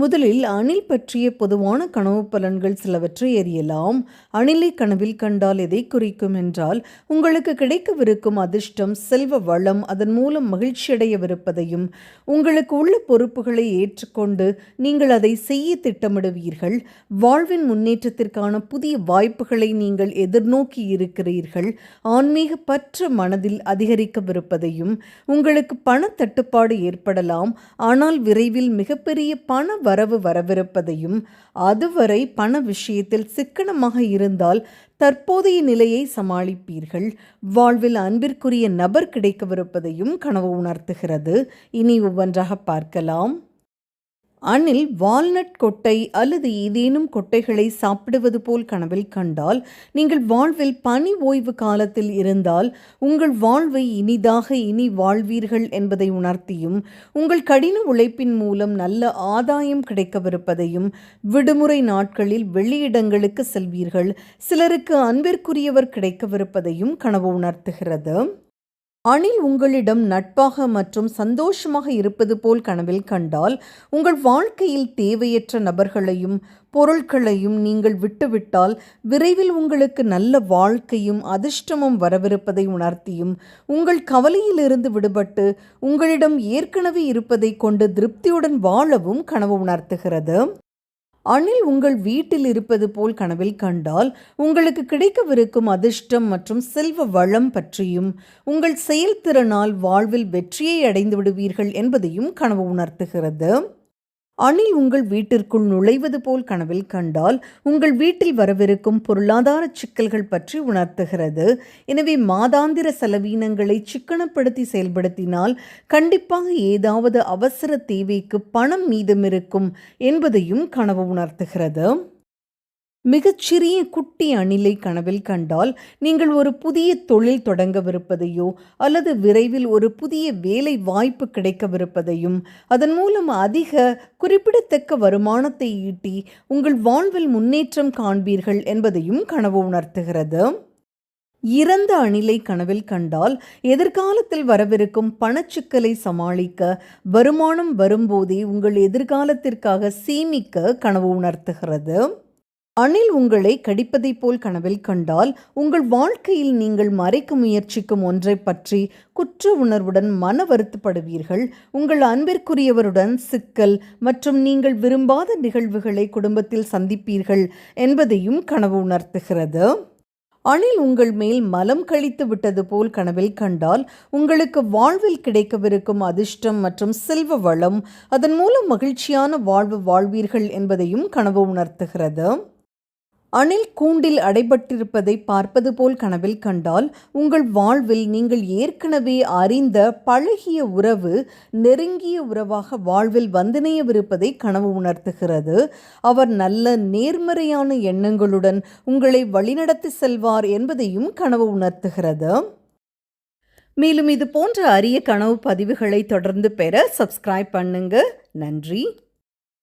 முதலில் அணில் பற்றிய பொதுவான கனவு பலன்கள் சிலவற்றை எறியலாம். அணிலை கனவில் கண்டால் எதை குறிக்கும் என்றால் உங்களுக்கு கிடைக்கவிருக்கும் அதிர்ஷ்டம் செல்வ வளம் அதன் மூலம் மகிழ்ச்சியடையவிருப்பதையும் உங்களுக்கு உள்ள பொறுப்புகளை ஏற்றுக்கொண்டு நீங்கள் அதை செய்ய திட்டமிடுவீர்கள். வாழ்வின் முன்னேற்றத்திற்கான புதிய வாய்ப்புகளை நீங்கள் எதிர்நோக்கி இருக்கிறீர்கள். ஆன்மீக பற்று மனதில் அதிகரிக்கவிருப்பதையும் உங்களுக்கு பணத்தட்டுப்பாடு ஏற்படலாம். ஆனால் விரைவில் மிகப்பெரிய பண வரவு வரவிருப்பதையும் அதுவரை பண விஷயத்தில் சிக்கனமாக இருந்தால் தற்போதைய நிலையை சமாளிப்பீர்கள். வாழ்வில் அன்பிற்குரிய நபர் கிடைக்கவிருப்பதையும் கனவு உணர்த்துகிறது. இனி ஒவ்வொன்றாக பார்க்கலாம். அணில் வால்நட் கொட்டை அல்லது ஏதேனும் கொட்டைகளை சாப்பிடுவது போல் கனவில் கண்டால் நீங்கள் வாழ்வில் பனி ஓய்வு காலத்தில் இருந்தால் உங்கள் வாழ்வை இனிதாக இனி வாழ்வீர்கள் என்பதை உணர்த்தியும் உங்கள் கடின உழைப்பின் மூலம் நல்ல ஆதாயம் கிடைக்கவிருப்பதையும் விடுமுறை நாட்களில் வெளியிடங்களுக்கு செல்வீர்கள். சிலருக்கு அன்பிற்குரியவர் கிடைக்கவிருப்பதையும் கனவு உணர்த்துகிறது. அணில் உங்களிடம் நட்பாக மற்றும் சந்தோஷமாக இருப்பது போல் கனவில் கண்டால் உங்கள் வாழ்க்கையில் தேவையற்ற நபர்களையும் பொருட்களையும் நீங்கள் விட்டுவிட்டால் விரைவில் உங்களுக்கு நல்ல வாழ்க்கையும் அதிர்ஷ்டமும் வரவிருப்பதை உணர்த்தியும் உங்கள் கவலையிலிருந்து விடுபட்டு உங்களிடம் ஏற்கனவே இருப்பதை கொண்டு திருப்தியுடன் வாழவும் கனவு உணர்த்துகிறது. அணில் உங்கள் வீட்டில் இருப்பது போல் கனவில் கண்டால் உங்களுக்கு கிடைக்கவிருக்கும் அதிர்ஷ்டம் மற்றும் செல்வ வளம் பற்றியும் உங்கள் செயல்திறனால் வாழ்வில் வெற்றியை அடைந்து விடுவீர்கள் என்பதையும் கனவு உணர்த்துகிறது. அணில் உங்கள் வீட்டிற்குள் நுழைவது போல் கனவில் கண்டால் உங்கள் வீட்டில் வரவிருக்கும் பொருளாதார சிக்கல்கள் பற்றி உணர்த்துகிறது. எனவே மாதாந்திர செலவீனங்களை சிக்கனப்படுத்தி செயல்படுத்தினால் கண்டிப்பாக ஏதாவது அவசர தேவைக்கு பணம் மீதமிருக்கும் என்பதையும் கனவு உணர்த்துகிறது. மிகச்சிறிய குட்டி அணிலை கனவில் கண்டால் நீங்கள் ஒரு புதிய தொழில் தொடங்கவிருப்பதையோ அல்லது விரைவில் ஒரு புதிய வேலை வாய்ப்பு கிடைக்கவிருப்பதையும் அதன் மூலம் அதிக குறிப்பிடத்தக்க வருமானத்தை ஈட்டி உங்கள் வாழ்வில் முன்னேற்றம் காண்பீர்கள் என்பதையும் கனவு உணர்த்துகிறது. இறந்த அணிலை கனவில் கண்டால் எதிர்காலத்தில் வரவிருக்கும் பணச்சிக்கலை சமாளிக்க வருமானம் வரும்போதே உங்கள் எதிர்காலத்திற்காக சேமிக்க கனவு உணர்த்துகிறது. அணில் உங்களை கடிப்பதைப் போல் கனவில் கண்டால் உங்கள் வாழ்க்கையில் நீங்கள் மறைக்க முயற்சிக்கும் ஒன்றை பற்றி குற்ற உணர்வுடன் மன வருத்தப்படுவீர்கள். உங்கள் அன்பிற்குரியவருடன் சிக்கல் மற்றும் நீங்கள் விரும்பாத நிகழ்வுகளை குடும்பத்தில் சந்திப்பீர்கள் என்பதையும் கனவு உணர்த்துகிறது. அணில் உங்கள் மேல் மலம் கழித்து விட்டது போல் கனவில் கண்டால் உங்களுக்கு வாழ்வில் கிடைக்கவிருக்கும் அதிர்ஷ்டம் மற்றும் செல்வ வளம் அதன் மூலம் மகிழ்ச்சியான வாழ்வு வாழ்வீர்கள் என்பதையும் கனவு உணர்த்துகிறது. அணில் கூண்டில் அடைபட்டிருப்பதை பார்ப்பது போல் கனவில் கண்டால் உங்கள் வாழ்வில் நீங்கள் ஏற்கனவே அறிந்த பழகிய உறவு நெருங்கிய உறவாக வாழ்வில் வந்தினையவிருப்பதை கனவு உணர்த்துகிறது. அவர் நல்ல நேர்மறையான எண்ணங்களுடன் உங்களை வழிநடத்தி செல்வார் என்பதையும் கனவு உணர்த்துகிறது. மேலும் இது போன்ற அரிய கனவு பதிவுகளை தொடர்ந்து பெற சப்ஸ்கிரைப் பண்ணுங்க. நன்றி.